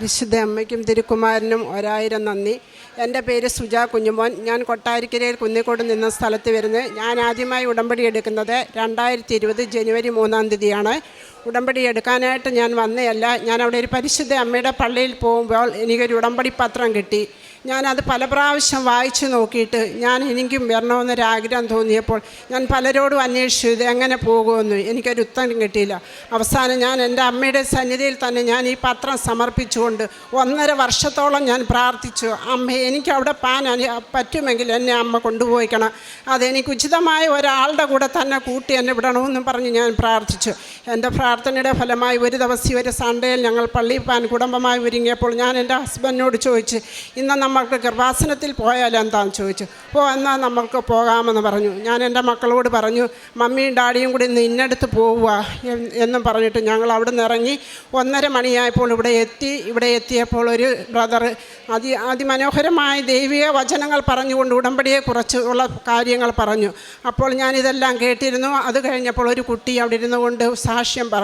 പരിശുദ്ധ അമ്മയ്ക്കും തിരുക്കുമാരനും ഒരായിരം നന്ദി. എന്റെ പേര് സുജ കുഞ്ഞുമോൻ. ഞാൻ കൊട്ടാരിക്കരയിൽ കുന്നിക്കോട് നിന്ന സ്ഥലത്ത് വരുന്നത്. ഞാൻ ആദ്യമായി ഉടമ്പടി എടുക്കുന്നത് രണ്ടായിരത്തി ഇരുപത് ജനുവരി മൂന്നാം തീയതിയാണ്. ഉടമ്പടി എടുക്കാനായിട്ട് ഞാൻ വന്നതല്ല ഞാൻ അവിടെ ഒരു പരിശുദ്ധ അമ്മയുടെ പള്ളിയിൽ പോകുമ്പോൾ എനിക്കൊരു ഉടമ്പടി പത്രം കിട്ടി. ഞാനത് പല പ്രാവശ്യം വായിച്ചു നോക്കിയിട്ട് ഞാൻ എനിക്കും വരണമെന്നൊരാഗ്രഹം തോന്നിയപ്പോൾ ഞാൻ പലരോടും അന്വേഷിച്ചു ഇത് എങ്ങനെ പോകുമെന്ന്? എനിക്കൊരു ഉത്തരം കിട്ടിയില്ല. അവസാനം ഞാൻ എന്റെ അമ്മയുടെ സന്നിധിയിൽ തന്നെ ഞാൻ ഈ പത്രം സമർപ്പിച്ചുകൊണ്ട് ഒന്നര വർഷത്തോളം ഞാൻ പ്രാർത്ഥിച്ചു. അമ്മ എനിക്ക് അവിടെ പാൻ അനു പറ്റുമെങ്കിൽ എന്നെ അമ്മ കൊണ്ടുപോയിക്കണം. അതെനിക്ക് ഉചിതമായ ഒരാളുടെ കൂടെ തന്നെ കൂട്ടി എന്നെ വിടണമെന്നും പറഞ്ഞ് ഞാൻ പ്രാർത്ഥിച്ചു. എന്റെ പ്രാർത്ഥനയുടെ ഫലമായി ഒരു ദിവസം ഒരു സൺഡേയിൽ ഞങ്ങൾ പള്ളി പാൻ കുടുംബമായി ഒരുങ്ങിയപ്പോൾ ഞാൻ എന്റെ ഹസ്ബൻഡിനോട് ചോദിച്ചു ഇന്ന് നമ്മൾക്ക് കൃപാസനത്തിൽ പോയാൽ എന്താണെന്ന് ചോദിച്ചു. ഓ എന്നാൽ നമ്മൾക്ക് പോകാമെന്ന് പറഞ്ഞു. ഞാൻ എന്റെ മക്കളോട് പറഞ്ഞു മമ്മിയും ഡാഡിയും കൂടി ഇന്ന് ഇന്നടുത്ത് പോവുക എന്ന് പറഞ്ഞിട്ട് ഞങ്ങൾ അവിടെ നിന്ന് ഇറങ്ങി ഒന്നര മണിയായപ്പോൾ ഇവിടെ എത്തി. ഇവിടെ എത്തിയപ്പോൾ ഒരു ബ്രദർ അതി അതിമനോഹരമായ ദൈവിക വചനങ്ങൾ പറഞ്ഞുകൊണ്ട് ഉടമ്പടിയെക്കുറിച്ച് കുറച്ചുള്ള കാര്യങ്ങൾ പറഞ്ഞു. അപ്പോൾ ഞാനിതെല്ലാം കേട്ടിരുന്നു. അത് കഴിഞ്ഞപ്പോൾ ഒരു കുട്ടി അവിടെ ഇരുന്നു കൊണ്ട് സാക്ഷ്യം പറഞ്ഞു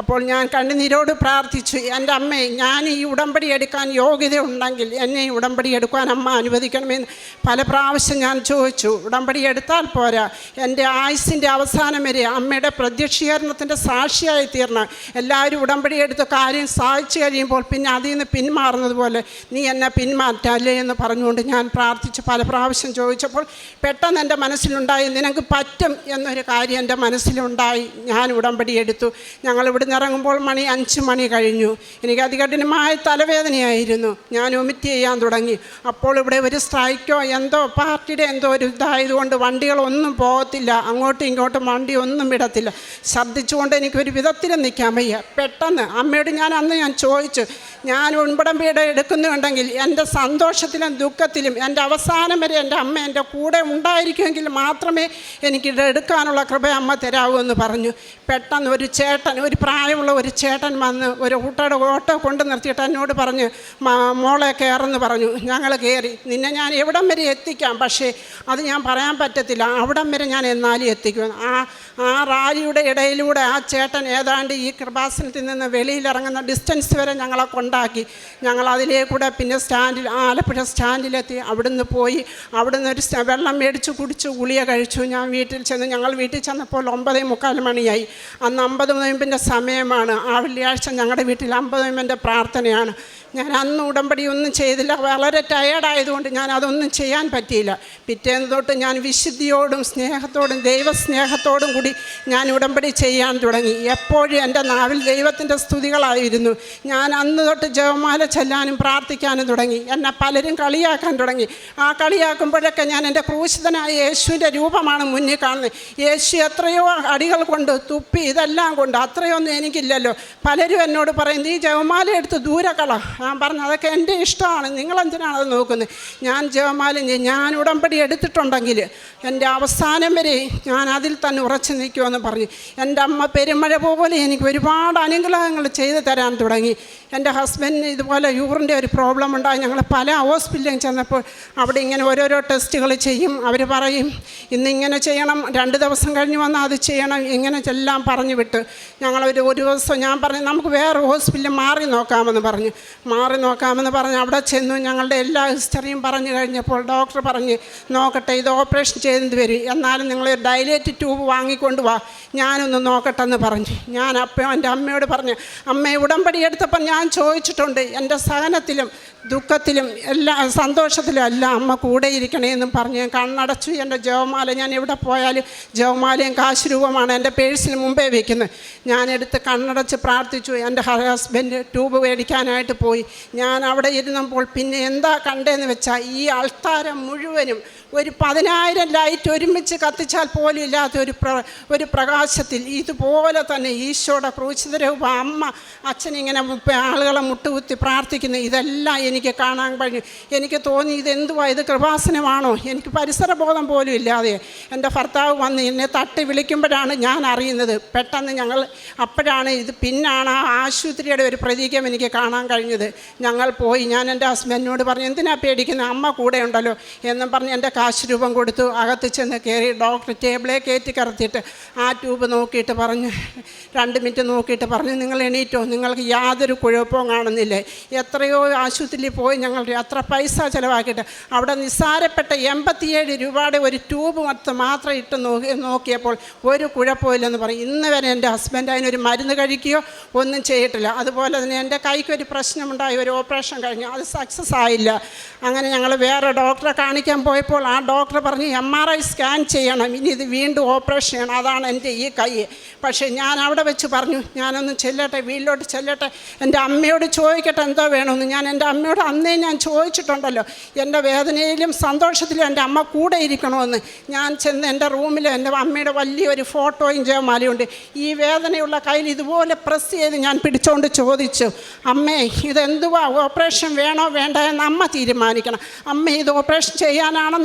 അപ്പോൾ ഞാൻ കണ്ണുനീരോട് പ്രാർത്ഥിച്ചു. എന്റെ അമ്മേ ഞാൻ ഈ ഉടമ്പടി എടുക്കാൻ യോഗ്യത ഉണ്ടെങ്കിൽ എന്നെ ഈ ഉടമ്പടി എടുക്കാൻ അമ്മ അനുവദിക്കണമെന്ന് പല പ്രാവശ്യം ഞാൻ ചോദിച്ചു. ഉടമ്പടി എടുത്താൽ പോരാ. എന്റെ ആയുസിന്റെ അവസാനം വരെ അമ്മയുടെ പ്രത്യക്ഷീകരണത്തിന്റെ സാക്ഷിയായി തീർന്ന. എല്ലാവരും ഉടമ്പടി എടുത്ത കാര്യം സാധിച്ചു കഴിയുമ്പോൾ പിന്നെ അതിൽ നിന്ന് പിന്മാറുന്നത് പോലെ നീ എന്നെ പിന്മാറ്റല്ലേ എന്ന് പറഞ്ഞുകൊണ്ട് ഞാൻ പ്രാർത്ഥിച്ചു പല പ്രാവശ്യം ചോദിച്ചപ്പോൾ പെട്ടെന്ന് എന്റെ മനസ്സിലുണ്ടായി നിനക്ക് പറ്റും എന്നൊരു കാര്യം എന്റെ മനസ്സിലുണ്ടായി. ഞാൻ ഉടമ്പടി എടുത്തു. ഞങ്ങൾ ഇവിടുന്ന് ഇറങ്ങുമ്പോൾ മണി അഞ്ച് മണി കഴിഞ്ഞു. എനിക്ക് അതികഠിനമായ തലവേദനയായിരുന്നു. ഞാൻ ഒമിറ്റ് ചെയ്യാൻ തുടങ്ങി. അപ്പോൾ ഇവിടെ ഒരു സ്ട്രൈക്കോ എന്തോ പാർട്ടിയുടെ എന്തോ ഒരു ഇതായതുകൊണ്ട് വണ്ടികളൊന്നും പോകത്തില്ല. അങ്ങോട്ടും ഇങ്ങോട്ടും വണ്ടി ഒന്നും വിടത്തില്ല. ഛർദ്ദിച്ചുകൊണ്ട് എനിക്കൊരു വിധത്തിലും നിൽക്കാൻ വയ്യ. പെട്ടെന്ന് അമ്മയോട് ഞാൻ അന്ന് ഞാൻ ചോദിച്ചു ഞാൻ ഉൺപടം ഉൺപടമ്പയുടെ എടുക്കുന്നുണ്ടെങ്കിൽ എന്റെ സന്തോഷത്തിലും ദുഃഖത്തിലും എന്റെ അവസാനം വരെ എന്റെ അമ്മ എന്റെ കൂടെ ഉണ്ടായിരിക്കുമെങ്കിൽ മാത്രമേ എനിക്കിത് എടുക്കാനുള്ള കൃപ അമ്മ തരാവൂ എന്ന് പറഞ്ഞു. പെട്ടെന്ന് ഒരു ചേട്ടൻ ഒരു പ്രായമുള്ള ഒരു ചേട്ടൻ വന്ന് ഒരു ഊട്ടയുടെ ഓട്ടോ കൊണ്ടു നിർത്തിയിട്ട് എന്നോട് പറഞ്ഞ് "മാ- മോളെ കയറെന്ന് പറഞ്ഞു. ഞങ്ങൾ കയറി നിന്നെ ഞാൻ എവിടം വരെ എത്തിക്കാം? പക്ഷേ അത് ഞാൻ പറയാൻ പറ്റത്തില്ല. അവിടം വരെ ഞാൻ എന്നാലും എത്തിക്കും. ആ ആ റാലിയുടെ ഇടയിലൂടെ ആ ചേട്ടൻ ഏതാണ്ട് ഈ കൃപാസനത്തിൽ നിന്ന് വെളിയിലിറങ്ങുന്ന ഡിസ്റ്റൻസ് വരെ ഞങ്ങളെ കൊണ്ടാക്കി. ഞങ്ങൾ അതിലേ പിന്നെ സ്റ്റാൻഡിൽ ആലപ്പുഴ സ്റ്റാൻഡിലെത്തി. അവിടുന്ന് പോയി. അവിടുന്ന് ഒരു വെള്ളം മേടിച്ച് കുടിച്ച് ഗുളിക കഴിച്ചു. ഞാൻ വീട്ടിൽ ചെന്ന് ഞങ്ങൾ വീട്ടിൽ ചെന്നപ്പോൾ ഒമ്പതേ മുക്കാൽ മണിയായി. അന്ന് അമ്പത് നോയമ്പിന്റെ സമയമാണ്. ആ വെള്ളിയാഴ്ച ഞങ്ങളുടെ വീട്ടിൽ അമ്പത് നോയമ്പിന്റെ പ്രാർത്ഥനയാണ്. ഞാൻ അന്ന് ഉടമ്പടി ഒന്നും ചെയ്തില്ല. വളരെ ടയേർഡായതുകൊണ്ട് ഞാൻ അതൊന്നും ചെയ്യാൻ പറ്റിയില്ല. പിറ്റേന്ന് തൊട്ട് ഞാൻ വിശുദ്ധിയോടും സ്നേഹത്തോടും ദൈവസ്നേഹത്തോടും കൂടി ഞാൻ ഉടമ്പടി ചെയ്യാൻ തുടങ്ങി. എപ്പോഴും എന്റെ നാവിൽ ദൈവത്തിന്റെ സ്തുതികളായിരുന്നു. ഞാൻ അന്ന് തൊട്ട് ജപമാല ചെല്ലാനും പ്രാർത്ഥിക്കാനും തുടങ്ങി. എന്നെ പലരും കളിയാക്കാൻ തുടങ്ങി. ആ കളിയാക്കുമ്പോഴൊക്കെ ഞാൻ എന്റെ ക്രൂശിതനായ യേശുവിന്റെ രൂപമാണ് മുന്നിൽ കാണുന്നത്. യേശു എത്രയോ അടികൾ കൊണ്ട് തുപ്പി ഇതെല്ലാം കൊണ്ട് അത്രയൊന്നും എനിക്കില്ലല്ലോ. പലരും എന്നോട് പറയും നീ ജപമാല എടുത്ത് ദൂരെ കള. ഞാൻ പറഞ്ഞു അതൊക്കെ എന്റെ ഇഷ്ടമാണ്. നിങ്ങൾ നിങ്ങളെന്തിനാണ് അത് നോക്കുന്നത്? ഞാൻ ജപമാല ഞാൻ ഉടമ്പടി എടുത്തിട്ടുണ്ടെങ്കിൽ എന്റെ അവസാനം വരെ ഞാൻ അതിൽ തന്നെ ഉറച്ചു നിൽക്കുമെന്ന് പറഞ്ഞു. എന്റെ അമ്മ പെരുമഴ പോലെ എനിക്ക് ഒരുപാട് അനുഗ്രഹങ്ങൾ ചെയ്തു തരാൻ തുടങ്ങി. എന്റെ ഹസ്ബൻഡിന് ഇതുപോലെ യൂറിന്റെ ഒരു പ്രോബ്ലം ഉണ്ടായി. ഞങ്ങൾ പല ഹോസ്പിറ്റലിലും ചെന്നപ്പോൾ അവിടെ ഇങ്ങനെ ഓരോരോ ടെസ്റ്റുകൾ ചെയ്യും. അവർ പറയും ഇന്നിങ്ങനെ ചെയ്യണം രണ്ട് ദിവസം കഴിഞ്ഞ് വന്നാൽ അത് ചെയ്യണം ഇങ്ങനെ എല്ലാം പറഞ്ഞു വിട്ട് ഞങ്ങളൊരു ഒരു ദിവസം ഞാൻ പറഞ്ഞു നമുക്ക് വേറെ ഹോസ്പിറ്റലിൽ മാറി നോക്കാമെന്ന് പറഞ്ഞു. മാറി നോക്കാമെന്ന് പറഞ്ഞ് അവിടെ ചെന്നു. ഞങ്ങളുടെ എല്ലാ ഹിസ്റ്ററിയും പറഞ്ഞു കഴിഞ്ഞപ്പോൾ ഡോക്ടർ പറഞ്ഞ് നോക്കട്ടെ ഇത് ഓപ്പറേഷൻ ചെയ്തെന്ന് വരും. എന്നാലും നിങ്ങൾ ഡയലേറ്റ് ട്യൂബ് വാങ്ങിക്കൊണ്ട് വാ. ഞാനൊന്ന് നോക്കട്ടെ എന്ന് പറഞ്ഞു. ഞാൻ അപ്പോൾ എന്റെ അമ്മയോട് പറഞ്ഞു അമ്മ ഉടമ്പടി എടുത്തപ്പോൾ ഞാൻ ചോദിച്ചിട്ടുണ്ട് എന്റെ സഹനത്തിലും ദുഃഖത്തിലും എല്ലാ സന്തോഷത്തിലും എല്ലാം അമ്മ കൂടെ ഇരിക്കണേന്നും പറഞ്ഞ്. ഞാൻ കണ്ണടച്ചു എന്റെ ജവമാല ഞാൻ എവിടെ പോയാലും ജവമാലയും കാശ് രൂപമാണ് എന്റെ പേഴ്സിന് മുമ്പേ വയ്ക്കുന്നത്. ഞാനെടുത്ത് കണ്ണടച്ച് പ്രാർത്ഥിച്ചു. എന്റെ ഹസ്ബൻഡ് ട്യൂബ് മേടിക്കാനായിട്ട് പോയി. ഞാൻ അവിടെ ഇരുന്നപ്പോൾ പിന്നെ എന്താ കണ്ടതെന്ന് വെച്ചാൽ ഈ ആൾത്താരം മുഴുവനും ഒരു പതിനായിരം ലൈറ്റ് ഒരുമിച്ച് കത്തിച്ചാൽ പോലും ഇല്ലാത്ത ഒരു പ്ര ഒരു പ്രകാശത്തിൽ ഇതുപോലെ തന്നെ ഈശോയുടെ ക്രൂശിതരവും അമ്മ അച്ഛനിങ്ങനെ മുപ്പ- ആളുകളെ മുട്ടുകുത്തി പ്രാർത്ഥിക്കുന്നു. ഇതെല്ലാം എനിക്ക് കാണാൻ കഴിഞ്ഞു എനിക്ക് തോന്നി ഇതെന്തുവാ ഇത് കൃപാസനമാണോ? എനിക്ക് പരിസരബോധം പോലും ഇല്ലാതെ എന്റെ ഭർത്താവ് വന്ന് എന്നെ തട്ടി വിളിക്കുമ്പോഴാണ് ഞാൻ അറിയുന്നത്. പെട്ടെന്ന് ഞങ്ങൾ അപ്പോഴാണ് ഇത് പിന്നാണ് ആ ആശുപത്രിയുടെ ഒരു പ്രതീകം എനിക്ക് കാണാൻ കഴിഞ്ഞത്. ഞങ്ങൾ പോയി. ഞാൻ എന്റെ ഹസ്ബൻഡിനോട് പറഞ്ഞു എന്തിനാ പേടിക്കുന്നത് അമ്മ കൂടെ ഉണ്ടല്ലോ എന്നും പറഞ്ഞ് എന്റെ കാശ് രൂപം കൊടുത്തു. അകത്ത് ചെന്ന് കയറി ഡോക്ടർ ടേബിളെ കയറ്റി കറത്തിയിട്ട് ആ ട്യൂബ് നോക്കിയിട്ട് പറഞ്ഞു. രണ്ട് മിനിറ്റ് നോക്കിയിട്ട് പറഞ്ഞു നിങ്ങൾ എണീറ്റോ? നിങ്ങൾക്ക് യാതൊരു കുഴപ്പവും കാണുന്നില്ലേ? എത്രയോ ആശുപത്രിയിൽ പോയി ഞങ്ങൾ അത്ര പൈസ ചിലവാക്കിയിട്ട്. അവിടെ നിസ്സാരപ്പെട്ട എൺപത്തിയേഴ് രൂപയുടെ ഒരു ട്യൂബ് മൊത്തം മാത്രം ഇട്ട് നോക്കി നോക്കിയപ്പോൾ ഒരു കുഴപ്പമില്ലെന്ന് പറയും ഇന്ന് വരെ എന്റെ ഹസ്ബൻഡ് അതിനൊരു മരുന്ന് കഴിക്കുകയോ ഒന്നും ചെയ്തിട്ടില്ല. അതുപോലെ തന്നെ എന്റെ കൈക്ക് ഒരു പ്രശ്നമുണ്ടായി ഒരു ഓപ്പറേഷൻ കഴിഞ്ഞു. അത് സക്സസ് ആയില്ല. അങ്ങനെ ഞങ്ങൾ വേറെ ഡോക്ടറെ കാണിക്കാൻ പോയപ്പോൾ ആ ഡോക്ടർ പറഞ്ഞു എം ആർ ഐ സ്കാൻ ചെയ്യണം. ഇനി ഇത് വീണ്ടും ഓപ്പറേഷൻ ചെയ്യണം. അതാണ് എന്റെ ഈ കൈ. പക്ഷേ ഞാൻ അവിടെ വെച്ച് പറഞ്ഞു ഞാനൊന്ന് ചെല്ലട്ടെ വീട്ടിലോട്ട് ചെല്ലട്ടെ. എന്റെ അമ്മയോട് ചോദിക്കട്ടെ എന്തോ വേണമെന്ന്. ഞാൻ എന്റെ അമ്മയോട് അന്നേ ഞാൻ ചോദിച്ചിട്ടുണ്ടല്ലോ എന്റെ വേദനയിലും സന്തോഷത്തിലും എന്റെ അമ്മ കൂടെ ഇരിക്കണമെന്ന്. ഞാൻ ചെന്ന് എന്റെ റൂമിൽ എന്റെ അമ്മയുടെ വലിയൊരു ഫോട്ടോയും ജയമാലയുണ്ട്. ഈ വേദനയുള്ള കയ്യിൽ ഇതുപോലെ പ്രസ് ചെയ്ത് ഞാൻ പിടിച്ചുകൊണ്ട് ചോദിച്ചു അമ്മേ ഇതെന്തുവാ? ഓപ്പറേഷൻ വേണോ വേണ്ട? എന്ന് അമ്മ തീരുമാനിക്കണം. അമ്മ ഇത് ഓപ്പറേഷൻ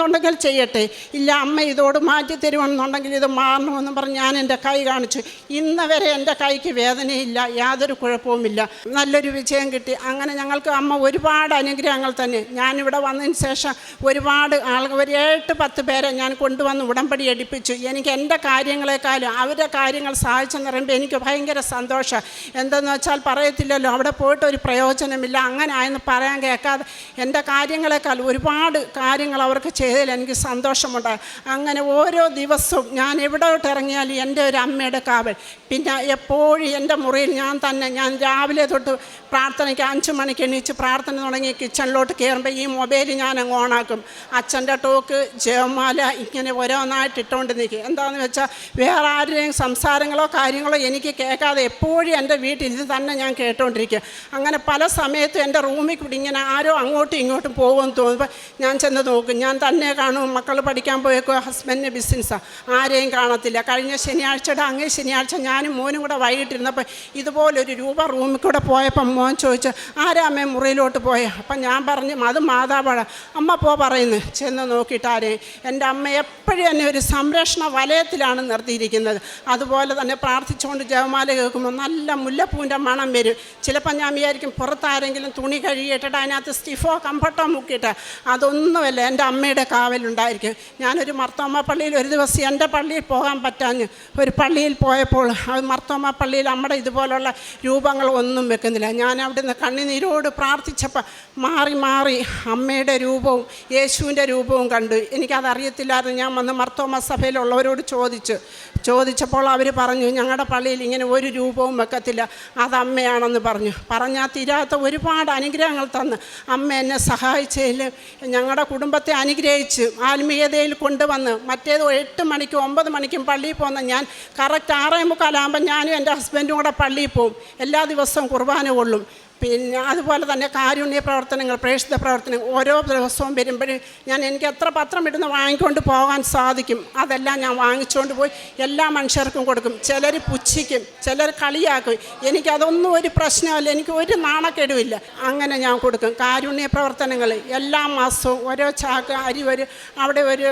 ചെയ്യാനാണെന്നുണ്ടെങ്കിൽ ചെയ്യട്ടെ. ഇല്ല അമ്മ ഇതോട് മാറ്റി തരുമെന്നുണ്ടെങ്കിൽ ഇത് മാറണമെന്ന് പറഞ്ഞ് ഞാൻ എന്റെ കൈ കാണിച്ചു. ഇന്ന് വരെ എന്റെ കൈക്ക് വേദനയില്ല യാതൊരു കുഴപ്പവുമില്ല. നല്ലൊരു വിജയം കിട്ടി. അങ്ങനെ ഞങ്ങൾക്ക് അമ്മ ഒരുപാട് അനുഗ്രഹങ്ങൾ തന്നെ. ഞാനിവിടെ വന്നതിന് ശേഷം ഒരുപാട് ആളുകൾ ഒരു എട്ട് പത്ത് പേരെ ഞാൻ കൊണ്ടുവന്ന് ഉടമ്പടി എടുപ്പിച്ചു. എനിക്ക് എന്റെ കാര്യങ്ങളെക്കാളും അവരുടെ കാര്യങ്ങൾ സഹായിച്ചെന്ന് പറയുമ്പോൾ എനിക്ക് ഭയങ്കര സന്തോഷം. എന്തെന്ന് വെച്ചാൽ പറയത്തില്ലല്ലോ അവിടെ പോയിട്ട് ഒരു പ്രയോജനമില്ല. അങ്ങനെ ആയെന്ന് പറയാൻ കേൾക്കാതെ എന്റെ കാര്യങ്ങളെക്കാൾ ഒരുപാട് കാര്യങ്ങൾ അവർക്ക് ചെയ്തതിൽ എനിക്ക് സന്തോഷമുണ്ട്. അങ്ങനെ ഓരോ ദിവസവും ഞാൻ എവിടോട്ട് ഇറങ്ങിയാലും എന്റെ ഒരു അമ്മയുടെ കാവൽ. പിന്നെ എപ്പോഴും എന്റെ മുറിയിൽ ഞാൻ തന്നെ ഞാൻ രാവിലെ തൊട്ട് പ്രാർത്ഥനയ്ക്ക് അഞ്ച് മണിക്ക് എണീച്ച് പ്രാർത്ഥന തുടങ്ങി കിച്ചണിലോട്ട് കയറുമ്പോൾ ഈ മൊബൈൽ ഞാൻ അങ്ങ് ഓണാക്കും. അച്ഛന്റെ ടോക്ക് ജയമാല ഇങ്ങനെ ഓരോന്നായിട്ട് ഇട്ടുകൊണ്ട് നിൽക്കും. എന്താണെന്ന് വെച്ചാൽ വേറെ ആരുടെയും സംസാരങ്ങളോ കാര്യങ്ങളോ എനിക്ക് കേൾക്കാതെ എപ്പോഴും എന്റെ വീട്ടിൽ ഇത് തന്നെ ഞാൻ കേട്ടുകൊണ്ടിരിക്കും അങ്ങനെ പല സമയത്തും എന്റെ റൂമിൽ കൂടി ഇങ്ങനെ ആരോ അങ്ങോട്ടും ഇങ്ങോട്ടും പോകുമെന്ന് തോന്നുമ്പോൾ ഞാൻ ചെന്ന് നോക്കും. ഞാൻ തന്നെ കാണും മക്കൾ പഠിക്കാൻ പോയേക്കോ? ഹസ്ബൻഡിന് ബിസിനസ്സാണ് ആരെയും കാണത്തില്ല. കഴിഞ്ഞ ശനിയാഴ്ചയുടെ അങ്ങേ ശനിയാഴ്ച ഞാനും മോനും കൂടെ വൈകിട്ടിരുന്നപ്പോൾ ഇതുപോലൊരു രൂപ റൂമിൽ കൂടെ പോയപ്പം മോൻ ചോദിച്ചു ആരാ മുറിയിലോട്ട് പോയ? അപ്പം ഞാൻ പറഞ്ഞു അത് മാതാവാണ് അമ്മ പോ പറയുന്നു ചെന്ന് നോക്കിയിട്ട് ആരെയും എന്റെ അമ്മ എപ്പോഴും എന്നെ ഒരു സംരക്ഷണ വലയത്തിലാണ് നിർത്തിയിരിക്കുന്നത്. അതുപോലെ തന്നെ പ്രാർത്ഥിച്ചുകൊണ്ട് ജപമാല കേൾക്കുമ്പോൾ നല്ല മുല്ലപ്പൂവിന്റെ മണം വരും. ചിലപ്പോൾ ഞാൻ വിചാരിക്കും പുറത്താരെങ്കിലും തുണി കഴുകിയിട്ടിട്ട് അതിനകത്ത് സ്റ്റിഫോ കംഫർട്ടോ മുക്കിയിട്ട്. അതൊന്നുമല്ല എന്റെ അമ്മയുടെ കാവലുണ്ടായിരിക്കും ഞാനൊരു മർത്തോമ പള്ളിയിൽ ഒരു ദിവസം എന്റെ പള്ളിയിൽ പോകാൻ പറ്റാഞ്ഞ് ഒരു പള്ളിയിൽ പോയപ്പോൾ അത് മർത്തോമ പള്ളിയിൽ നമ്മുടെ ഇതുപോലുള്ള രൂപങ്ങൾ ഒന്നും വെക്കുന്നില്ല. ഞാൻ അവിടുന്ന് കണ്ണിനീരോട് പ്രാർത്ഥിച്ചപ്പോൾ മാറി മാറി അമ്മയുടെ രൂപവും യേശുവിന്റെ രൂപവും കണ്ടു. എനിക്കതറിയത്തില്ലായിരുന്നു. ഞാൻ വന്ന് മർത്തോമ സഭയിലുള്ളവരോട് ചോദിച്ചു ചോദിച്ചപ്പോൾ അവർ പറഞ്ഞു ഞങ്ങളുടെ പള്ളിയിൽ ഇങ്ങനെ ഒരു രൂപവും വെക്കത്തില്ല. അത് അമ്മയാണെന്ന് പറഞ്ഞു. പറഞ്ഞാൽ തീരാത്ത ഒരുപാട് അനുഗ്രഹങ്ങൾ തന്ന്. അമ്മ എന്നെ സഹായിച്ചതിൽ ഞങ്ങളുടെ കുടുംബത്തെ അനുഗ്രഹിച്ച് ആത്മീയതയിൽ കൊണ്ടുവന്ന് മറ്റേത് എട്ട് മണിക്കും ഒമ്പത് മണിക്കും പള്ളിയിൽ പോകുന്ന ഞാൻ കറക്റ്റ് ആറേ മുക്കാലാകുമ്പോൾ ഞാനും എന്റെ ഹസ്ബൻഡും കൂടെ പള്ളിയിൽ പോകും. എല്ലാ ദിവസവും കുർബാന കൊള്ളും പിന്നെ അതുപോലെ തന്നെ കാരുണ്യ പ്രവർത്തനങ്ങൾ പ്രേക്ഷിത പ്രവർത്തനങ്ങൾ ഓരോ ദിവസവും വരുമ്പോഴും ഞാൻ എനിക്ക് എത്ര പത്രം ഇടുന്ന വാങ്ങിക്കൊണ്ട് പോകാൻ സാധിക്കും. അതെല്ലാം ഞാൻ വാങ്ങിച്ചുകൊണ്ട് പോയി എല്ലാ മനുഷ്യർക്കും കൊടുക്കും. ചിലർ പുച്ഛിക്കും ചിലർ കളിയാക്കും. എനിക്കതൊന്നും ഒരു പ്രശ്നമല്ല എനിക്ക് ഒരു നാണക്കേടുമില്ല. അങ്ങനെ ഞാൻ കൊടുക്കും. കാരുണ്യ പ്രവർത്തനങ്ങൾ എല്ലാ മാസവും ഓരോ ചാക്ക് അരി ഒരു അവിടെ ഒരു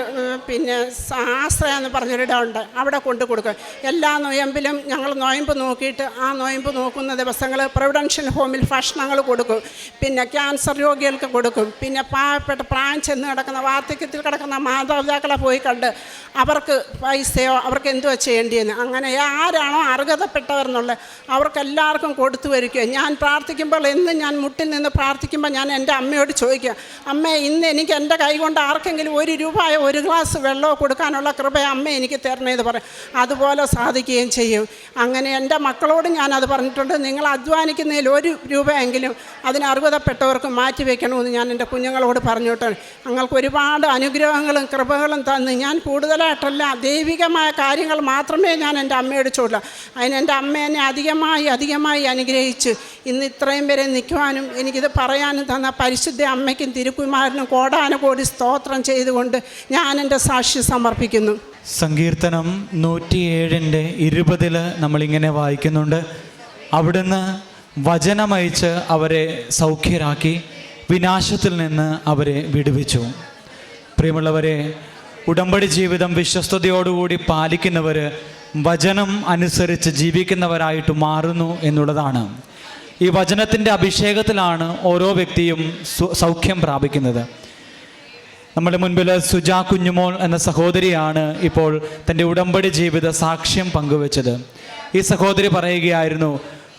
പിന്നെ ആശ്രയം എന്ന് പറഞ്ഞൊരിടമുണ്ട് അവിടെ കൊണ്ടു കൊടുക്കും. എല്ലാ നൊയമ്പിലും ഞങ്ങൾ നൊയമ്പ് നോക്കിയിട്ട് ആ നൊയമ്പ് നോക്കുന്ന ദിവസങ്ങൾ പ്രൊവിഡൻഷ്യൽ ഹോമിൽ ഭക്ഷണങ്ങൾ കൊടുക്കും. പിന്നെ ക്യാൻസർ രോഗികൾക്ക് കൊടുക്കും. പിന്നെ പാവപ്പെട്ട പ്രായം ചെന്ന് കിടക്കുന്ന വാർദ്ധക്യത്തിൽ കിടക്കുന്ന മാതാപിതാക്കളെ പോയി കണ്ട് അവർക്ക് പൈസയോ അവർക്ക് എന്തുവാ ചെയ്യേണ്ടിയെന്ന്. അങ്ങനെ ആരാണോ അർഹതപ്പെട്ടവർ എന്നുള്ളത് അവർക്കെല്ലാവർക്കും കൊടുത്തു വരിക ഞാൻ പ്രാർത്ഥിക്കുമ്പോൾ എന്നും ഞാൻ മുട്ടിൽ നിന്ന് പ്രാർത്ഥിക്കുമ്പോൾ ഞാൻ എന്റെ അമ്മയോട് ചോദിക്കുക അമ്മ ഇന്ന് എനിക്ക് എന്റെ കൈ കൊണ്ട് ആർക്കെങ്കിലും ഒരു രൂപയോ ഒരു ഗ്ലാസ് വെള്ളമോ കൊടുക്കാനുള്ള കൃപ അമ്മ എനിക്ക് തരണേന്ന് പറയും അതുപോലെ സാധിക്കുകയും ചെയ്യും. അങ്ങനെ എന്റെ മക്കളോട് ഞാനത് പറഞ്ഞിട്ടുണ്ട്. നിങ്ങൾ അധ്വാനിക്കുന്നതിൽ ഒരു രൂപയെങ്കിലും അതിന് അർഹതപ്പെട്ടവർക്ക് മാറ്റി വെക്കണമെന്ന് ഞാൻ എന്റെ കുഞ്ഞുങ്ങളോട് പറഞ്ഞിട്ട് ഞങ്ങൾക്ക് ഒരുപാട് അനുഗ്രഹങ്ങളും കൃപകളും തന്ന്. ഞാൻ കൂടുതലായിട്ടല്ല ദൈവികമായ കാര്യങ്ങൾ മാത്രമേ ഞാൻ എന്റെ അമ്മയോട് ചോദില്ല അതിന് എന്റെ അമ്മ എന്നെ അധികമായി അധികമായി അനുഗ്രഹിച്ച്. ഇന്ന് ഇത്രയും വരെ നിൽക്കുവാനും എനിക്കിത് പറയാനും തന്ന പരിശുദ്ധ അമ്മയ്ക്കും തിരുക്കുമാരനും കോടാനുകോടി സ്തോത്രം ചെയ്തുകൊണ്ട് ഞാൻ എന്റെ സാക്ഷി സമർപ്പിക്കുന്നു. സങ്കീർത്തനം നൂറ്റിയേഴിന്റെ ഇരുപതിൽ നമ്മളിങ്ങനെ വായിക്കുന്നുണ്ട്. അവിടുന്ന് വചനമയച്ച് അവരെ സൗഖ്യരാക്കി വിനാശത്തിൽ നിന്ന് അവരെ വിടുവിച്ചു. പ്രിയമുള്ളവരെ ഉടമ്പടി ജീവിതം വിശ്വസ്തയോടുകൂടി പാലിക്കുന്നവർ വചനം അനുസരിച്ച് ജീവിക്കുന്നവരായിട്ട് മാറുന്നു എന്നുള്ളതാണ്. ഈ വചനത്തിന്റെ അഭിഷേകത്തിലാണ് ഓരോ വ്യക്തിയും സൗഖ്യം പ്രാപിക്കുന്നത്. നമ്മുടെ മുൻപിൽ സുജാ കുഞ്ഞുമോൾ എന്ന സഹോദരിയാണ് ഇപ്പോൾ തന്റെ ഉടമ്പടി ജീവിത സാക്ഷ്യം പങ്കുവച്ചത്. ഈ സഹോദരി പറയുകയായിരുന്നു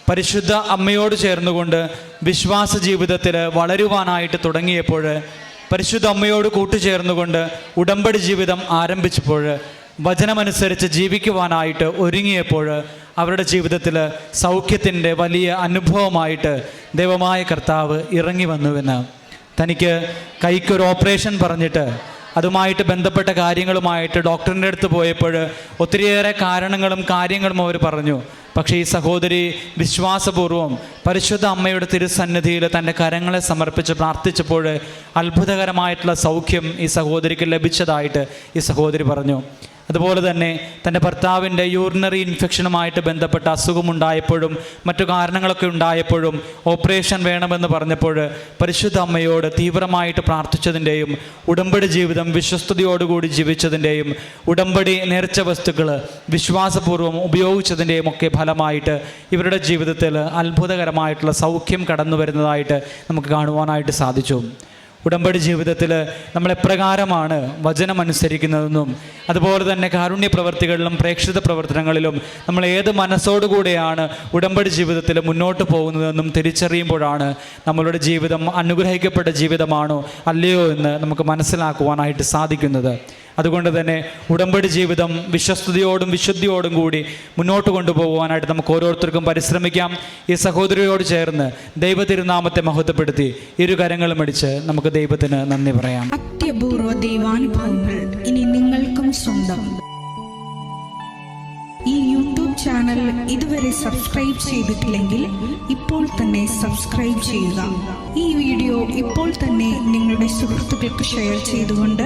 പരിശുദ്ധ അമ്മയോട് ചേർന്നുകൊണ്ട് വിശ്വാസ ജീവിതത്തിൽ വളരുവാനായിട്ട് തുടങ്ങിയപ്പോൾ പരിശുദ്ധ അമ്മയോട് കൂട്ടുചേർന്നുകൊണ്ട് ഉടമ്പടി ജീവിതം ആരംഭിച്ചപ്പോൾ വചനമനുസരിച്ച് ജീവിക്കുവാനായിട്ട് ഒരുങ്ങിയപ്പോൾ അവരുടെ ജീവിതത്തിൽ സൗഖ്യത്തിന്റെ വലിയ അനുഭവമായിട്ട് ദൈവമായ കർത്താവ് ഇറങ്ങി വന്നുവെന്ന്. തനിക്ക് കൈക്കൊരു ഓപ്പറേഷൻ പറഞ്ഞിട്ട് അതുമായിട്ട് ബന്ധപ്പെട്ട കാര്യങ്ങളുമായിട്ട് ഡോക്ടറിന്റെ അടുത്ത് പോയപ്പോൾ ഒത്തിരിയേറെ കാരണങ്ങളും കാര്യങ്ങളും അവർ പറഞ്ഞു. പക്ഷേ ഈ സഹോദരി വിശ്വാസപൂർവം പരിശുദ്ധ അമ്മയുടെ തിരുസന്നിധിയിൽ തന്റെ കരങ്ങളെ സമർപ്പിച്ച് പ്രാർത്ഥിച്ചപ്പോൾ അത്ഭുതകരമായിട്ടുള്ള സൗഖ്യം ഈ സഹോദരിക്ക് ലഭിച്ചതായിട്ട് ഈ സഹോദരി പറഞ്ഞു. അതുപോലെ തന്നെ തന്റെ ഭർത്താവിന്റെ യൂറിനറി ഇൻഫെക്ഷനുമായിട്ട് ബന്ധപ്പെട്ട അസുഖമുണ്ടായപ്പോഴും മറ്റു കാരണങ്ങളൊക്കെ ഉണ്ടായപ്പോഴും ഓപ്പറേഷൻ വേണമെന്ന് പറഞ്ഞപ്പോൾ പരിശുദ്ധ അമ്മയോട് തീവ്രമായിട്ട് പ്രാർത്ഥിച്ചതിന്റെയും ഉടമ്പടി ജീവിതം വിശ്വസ്തയോടുകൂടി ജീവിച്ചതിന്റെയും ഉടമ്പടി നേർച്ച വസ്തുക്കൾ വിശ്വാസപൂർവം ഉപയോഗിച്ചതിന്റെയും ഒക്കെ ഫലമായിട്ട് ഇവരുടെ ജീവിതത്തിൽ അത്ഭുതകരമായിട്ടുള്ള സൗഖ്യം കടന്നു വരുന്നതായിട്ട് നമുക്ക് കാണുവാനായിട്ട് സാധിച്ചു. ഉടമ്പടി ജീവിതത്തിൽ നമ്മൾ എപ്രകാരമാണ് വചനം അനുസരിക്കുന്നതെന്നും അതുപോലെ തന്നെ കാരുണ്യ പ്രവർത്തികളിലും പ്രേക്ഷിത പ്രവർത്തനങ്ങളിലും നമ്മൾ ഏത് മനസ്സോടുകൂടെയാണ് ഉടമ്പടി ജീവിതത്തിൽ മുന്നോട്ട് പോകുന്നതെന്നും തിരിച്ചറിയുമ്പോഴാണ് നമ്മളുടെ ജീവിതം അനുഗ്രഹിക്കപ്പെട്ട ജീവിതമാണോ അല്ലയോ എന്ന് നമുക്ക് മനസ്സിലാക്കുവാനായിട്ട് സാധിക്കുന്നത്. അതുകൊണ്ട് തന്നെ ഉടമ്പടി ജീവിതം വിശ്വസ്തയോടും വിശുദ്ധിയോടും കൂടി മുന്നോട്ട് കൊണ്ടുപോകുവാനായിട്ട് നമുക്ക് ഓരോരുത്തർക്കും പരിശ്രമിക്കാം. ഈ സഹോദരിയോട് ചേർന്ന് ദൈവ തിരുനാമത്തെ മഹത്വപ്പെടുത്തി ഇരു കരങ്ങളും അടിച്ച് നമുക്ക് ദൈവത്തിന് നന്ദി പറയാം. അത്യപൂർവ ദൈവാനുഭവങ്ങൾ ഇനി നിങ്ങൾക്കും സ്വന്തം. ഈ യൂട്യൂബ് ചാനൽ ഇതുവരെ സബ്സ്ക്രൈബ് ചെയ്തിട്ടില്ലെങ്കിൽ ഇപ്പോൾ തന്നെ സബ്സ്ക്രൈബ് ചെയ്യുക. ഈ വീഡിയോ ഇപ്പോൾ തന്നെ നിങ്ങളുടെ സുഹൃത്തുക്കൾക്ക് ഷെയർ ചെയ്തുകൊണ്ട്